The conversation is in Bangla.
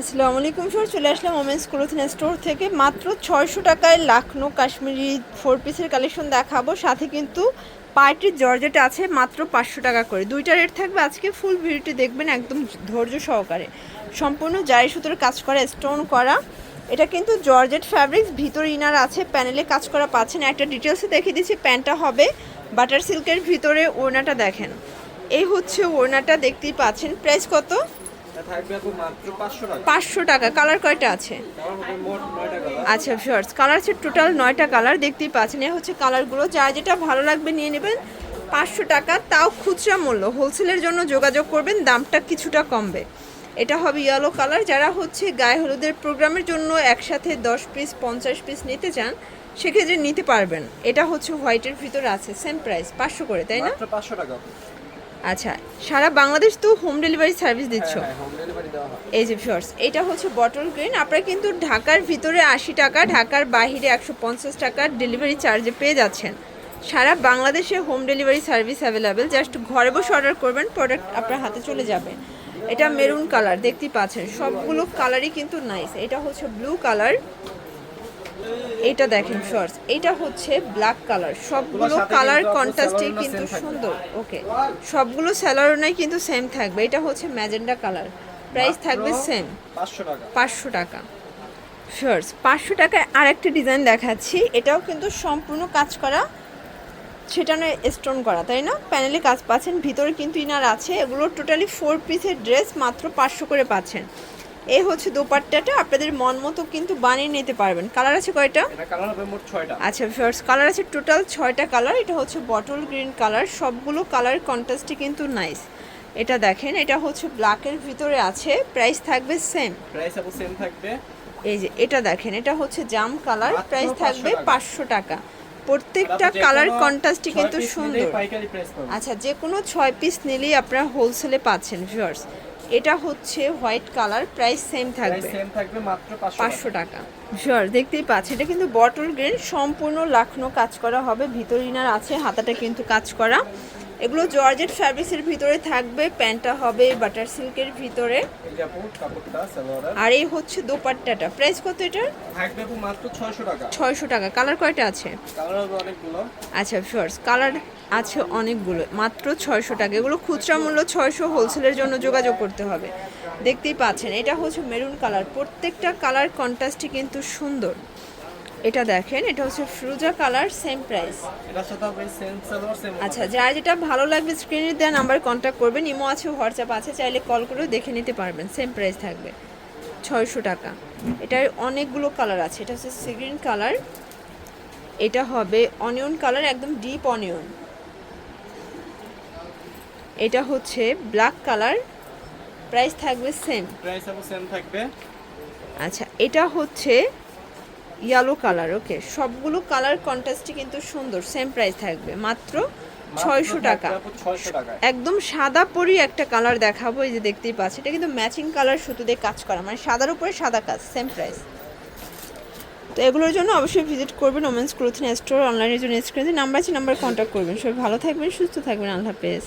আসসালামু আলাইকুম স্যার চলে আসলাম ওমেন্স ক্লোথিং স্টোর থেকে। মাত্র ছয়শো টাকায় লাখনো কাশ্মীরি ফোর পিসের কালেকশন দেখাবো। সাথে কিন্তু পার্টির জর্জেট আছে, মাত্র পাঁচশো টাকা করে। দুইটা রেট থাকবে আজকে ফুল ভিডিওটি দেখবেন একদম ধৈর্য সহকারে। সম্পূর্ণ জারি সুতোর কাজ করা স্টোন করা। এটা কিন্তু জর্জেট ফ্যাব্রিক্স ভিতর ইনার আছে প্যানেলে কাজ করা পাচ্ছেন। একটা ডিটেলসে দেখিয়ে দিচ্ছি, প্যান্টটা হবে বাটার সিল্কের ভিতরে ওড়নাটা দেখেন। এই হচ্ছে ওড়নাটা, দেখতেই পাচ্ছেন। প্রাইস কত? থাকবে পাঁচশো টাকা। কালার কয়টা আছে? আচ্ছা শর্টস কালার আছে টোটাল নয়টা কালার দেখতেই পাচ্ছেন। এ হচ্ছে কালারগুলো যা যেটা ভালো লাগবে নিয়ে নেবেন। পাঁচশো টাকা তাও খুচরা মূল্য। হোলসেলের জন্য যোগাযোগ করবেন দামটা কিছুটা কমবে। এটা হবে ইয়েলো কালার যারা হচ্ছে গায়ে হলুদের প্রোগ্রামের জন্য একসাথে দশ পিস পঞ্চাশ পিস নিতে চান সেক্ষেত্রে নিতে পারবেন। এটা হচ্ছে হোয়াইটের ভিতরে আছে সেম প্রাইস পাঁচশো করে তাই না? পাঁচশো টাকা। আচ্ছা সারা বাংলাদেশ তো হোম ডেলিভারি সার্ভিস দিচ্ছ? হ্যাঁ এই যে শর্টস এটা হচ্ছে বটল গ্রিন আপনারা কিন্তু ঢাকার ভিতরে আশি টাকা ঢাকার বাইরে একশো পঞ্চাশ টাকার ডেলিভারি চার্জে পেয়ে যাচ্ছেন। সারা বাংলাদেশে home delivery service available just ঘরে বসে অর্ডার করবেন প্রোডাক্ট আপনার হাতে চলে যাবে। এটা মেরুন কালার দেখতেই পাচ্ছেন সবগুলো কালারই কিন্তু নাইস এটা হচ্ছে ব্লু কালার এটা দেখেন শর্টস এটা হচ্ছে ব্ল্যাক কালার সবগুলো কালার কন্ট্রাস্টে কিন্তু সুন্দর। ওকে সবগুলো স্যালারোনাই কিন্তু সেম থাকবে। এটা হচ্ছে ম্যাজেন্ডা কালার প্রাইস থাকবে সেম পাঁচশো টাকা। শিওর্স পাঁচশো টাকায় আরেকটা ডিজাইন দেখাচ্ছি। এটাও কিন্তু সম্পূর্ণ কাজ করা। সেটা নয় স্টোন করা তাই না? প্যানেলে কাজ পাচ্ছেন। ভিতরে কিন্তু ইনার আছে। এগুলো টোটালি ফোর পিসের ড্রেস মাত্র পাঁচশো করে পাচ্ছেন। এই হচ্ছে দোপাট্টাটা। আপনাদের মন মতো কিন্তু বানিয়ে নিতে পারবেন। কালার আছে কয়টা? এটা কালার হবে মোট ছয়টা। আচ্ছা ফার্স্ট কালার আছে টোটাল ছয়টা কালার এটা হচ্ছে বটল গ্রিন কালার সবগুলো কালার কন্ট্রাস্টই কিন্তু নাইস এটা দেখেন এটা হচ্ছে ব্ল্যাকের ভিতরে আছে। প্রাইস থাকবে সেম প্রাইস সেম থাকবে। এই যে এটা দেখেন এটা হচ্ছে জাম কালার প্রাইস থাকবে। পাঁচশো টাকা। প্রত্যেকটা কালার কোনো কন্ট্রাস্টই কিন্তু সুন্দর। আচ্ছা যে কোনো ছয় পিস নিলেই আপনারা হোলসেলে পাচ্ছেন ভিউয়ার্স এটা হচ্ছে হোয়াইট কালার প্রাইস সেম থাকবে। সেম থাকবে মাত্র পাঁচশো পাঁচশো টাকা। শিওর দেখতেই পাচ্ছি। এটা কিন্তু বটল গ্রেন সম্পূর্ণ লাখনো কাজ করা হবে। ভিতর ইনার আছে হাতাটা কিন্তু কাজ করা। এগুলো জর্জেট ফ্যাব্রিক্সের ভিতরে থাকবে প্যান্টটা হবে বাটার সিল্কের ভিতরে। আর এই হচ্ছে দোপাট্টাটা। প্রাইস কত থাকবে মাত্র ছয়শো টাকা। ছয়শো টাকা। কালার কয়টা আছে? কালার হবে অনেকগুলো। আচ্ছা ফার্স্ট কালার আছে অনেকগুলো। মাত্র ছয়শো টাকা। এগুলো খুচরা মূল্য ছয়শো হোলসেলের জন্য যোগাযোগ করতে হবে। দেখতেই পাচ্ছেন এটা হচ্ছে মেরুন কালার প্রত্যেকটা কালার কন্ট্রাস্টই কিন্তু সুন্দর। এটা দেখেন এটা হচ্ছে ফ্রুজা কালার সেম প্রাইস আচ্ছা যার যেটা ভালো লাগবে স্ক্রিনে দেওয়া নাম্বার কন্ট্যাক্ট করবেন। ইমো আছে হোয়াটসঅ্যাপ আছে চাইলে কল করেও দেখে নিতে পারবেন। সেম প্রাইস থাকবে। ছয়শো টাকা। এটার অনেকগুলো কালার আছে। এটা হচ্ছে সিগ্রিন কালার এটা হবে অনিয়ন কালার একদম ডিপ অনিয়ন এটা হচ্ছে ব্ল্যাক কালার প্রাইস থাকবে সেম প্রাইস সেম থাকবে। আচ্ছা এটা হচ্ছে ইয়েলো কালার ওকে সবগুলো কালার কন্ট্রাস্টই কিন্তু সুন্দর সেম প্রাইস থাকবে মাত্র ছয়শো টাকা। একদম সাদা পরি একটা কালার দেখাবো এই যে দেখতেই পাচ্ছি। এটা কিন্তু ম্যাচিং কালার সুতো দিয়ে কাজ করা মানে সাদার উপরে সাদা কাজ সেম প্রাইস তো এগুলোর জন্য অবশ্যই ভিজিট করবেন ওমেন্স ক্লোথিং স্টোর অনলাইনের জন্য স্ক্রিনে নাম্বার আছে নাম্বার কন্ট্যাক্ট করবেন। সবাই ভালো থাকবেন সুস্থ থাকবেন আল্লাহ হাফেজ।